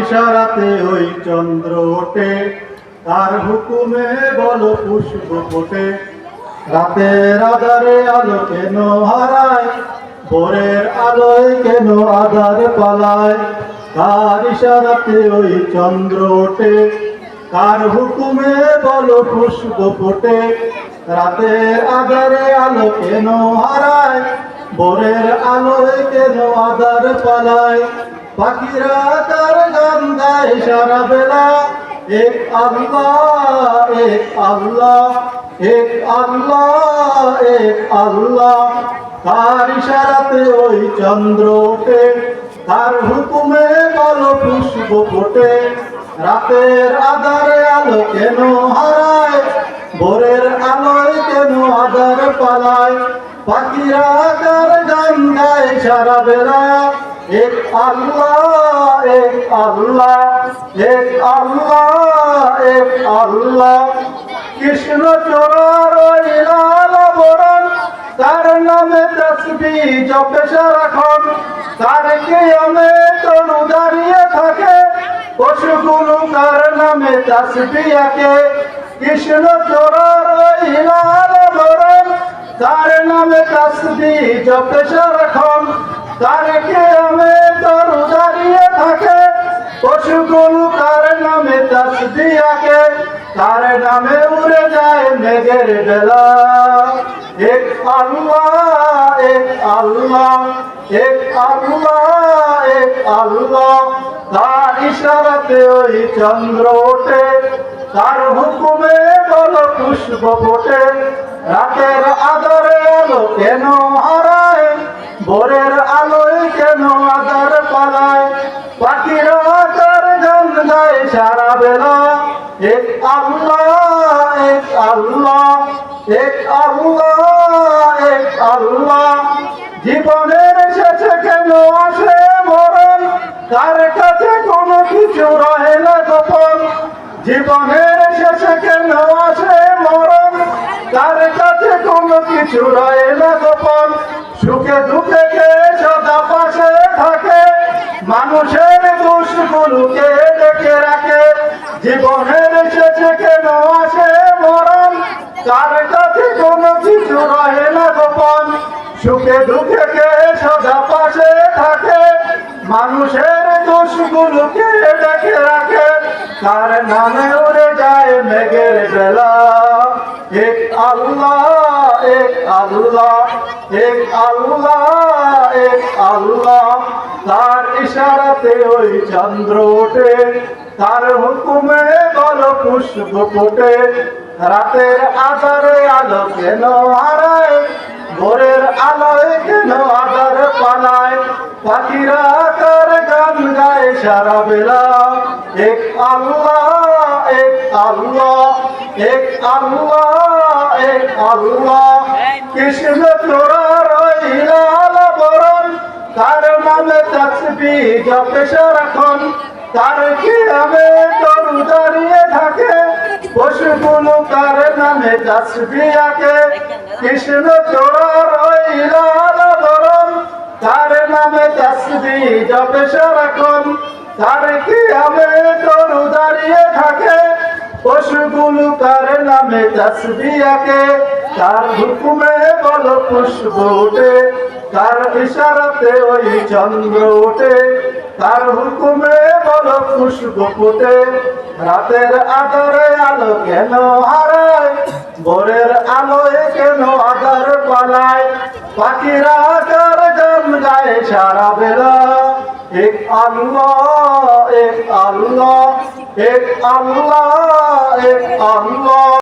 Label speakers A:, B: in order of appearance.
A: ইশারাতে ওই চন্দ্র কার হুকুমে বল পুষ্প ফোটে। আলো কেন হারায়, ভোরের আলোয় কেন আধার পালায়? কার ইশারাতে ওই চন্দ্র ওঠে কার হুকুমে বল পুষ্প ফোটে। রাতের আধারে আলো কেন হারায়? ভোরের আলোয় কেন আধার পালায়। পাখিরা তার গান গায় সারা বেলা। এক আল্লাহ এক আল্লাহ এক আল্লাহ এক আল্লাহ। তার ইশারাতে ওই চন্দ্র ওঠে। তার হুকুমে বলো পুষ্প ফোটে। রাতের আধারে আলো কেন হারায়? ভোরের আলোয় কেন আধার পালায়? পাখিরা তার গান গায় সারা বেলা। এক আল্লাহ এক আল্লাহ এক আল্লাহ এক আল্লাহ। কৃষ্ণ ওই লাল বরণ, তার নামে তসবি জপে সারাক্ষণ। তার কিয়ামে তনু দাঁড়িয়ে থাকে, পশুগুলো তার নামে তসবি আঁকে। কৃষ্ণ ওই বরণ। তার নামে তসবি জপে সারাক্ষণ তার কিয়ামে তনু দাঁড়িয়ে থাকে। পশুগুলো তার নামে তসবি আঁকে। তার নামে উড়ে যায় মেঘের বেলা। এক আল্লাহ এক আল্লাহ এক আল্লাহ এক আল্লাহ। তার ইশারাতে ওই চন্দ্র ওঠে। তার হুকুমে বল পুষ্প ফোটে। রাতের আদরে আলো কেন হারায়? ভোরের আলোয় কেন আদার পালায়? পাখিরা গান গায় সারা বেলা। এক আল্লাহ এক আল্লাহ এক আল্লাহ এক আল্লাহ। জীবনের শেষে কেন আসে মরণ? তার কাছে কোনো কিছু রহে জীবনের শেষে কেন আসে মরণ? তার কাছে কোনো কিছু রয়ে না গোপন। সুখে দুঃখে কে সদা পাশে থাকে? মানুষের দোষগুলোকে ডেকে রাখে। জীবনের শেষে কেন আসে মরণ? তার কাছে কোনো কিছু রহে না গোপন। সুখে দুঃখে কে সদা পাশে থাকে? মানুষের দোষগুলোকে ডেকে রাখে। তার নামে উড়ে যায় মেঘের বেলা। এক আল্লাহ এক আল্লাহ এক আল্লাহ এক আল্লাহ। তার ইশারাতে ওই চন্দ্র ওঠে। তার হুকুমে বল পুষ্প ফোটে। রাতের আধারে আলো কেন হারায়? ভোরের আলোয় কেন আধার পালায়? পাখিরা তার গান গায় সারা বেলা। এক আল্লাহ এক আল্লাহ এক আল্লাহ এক আল্লাহ। কৃষ্ণ চোরার ওই লাল বরণ তার নামে তসবি জপে সারাক্ষণ তার কি আমি তরু দাঁড়িয়ে থাকে, পশুগুলো তার নামে তসবি আঁকে। কৃষ্ণ চোরার ওই লাল বরণ তার নামে তসবি জপে সারাক্ষণ তার কি আমি তরু দাঁড়িয়ে থাকে। পশুগুলো তার নামে তসবি আঁকে। তার হুকুমে বল পুষ্প ওঠে তার ইশারাতে ওই চন্দ্র ওঠে তার হুকুমে বল পুষ্প ফোটে। রাতের আধারে আলো কেন হারায়? ভোরের আলোয় কেন আধার পালায়? পাখিরা তার গান গায় সারা বেলা? এক আল্লাহ এক আল্লাহ এক আল্লাহ এক আল্লাহ।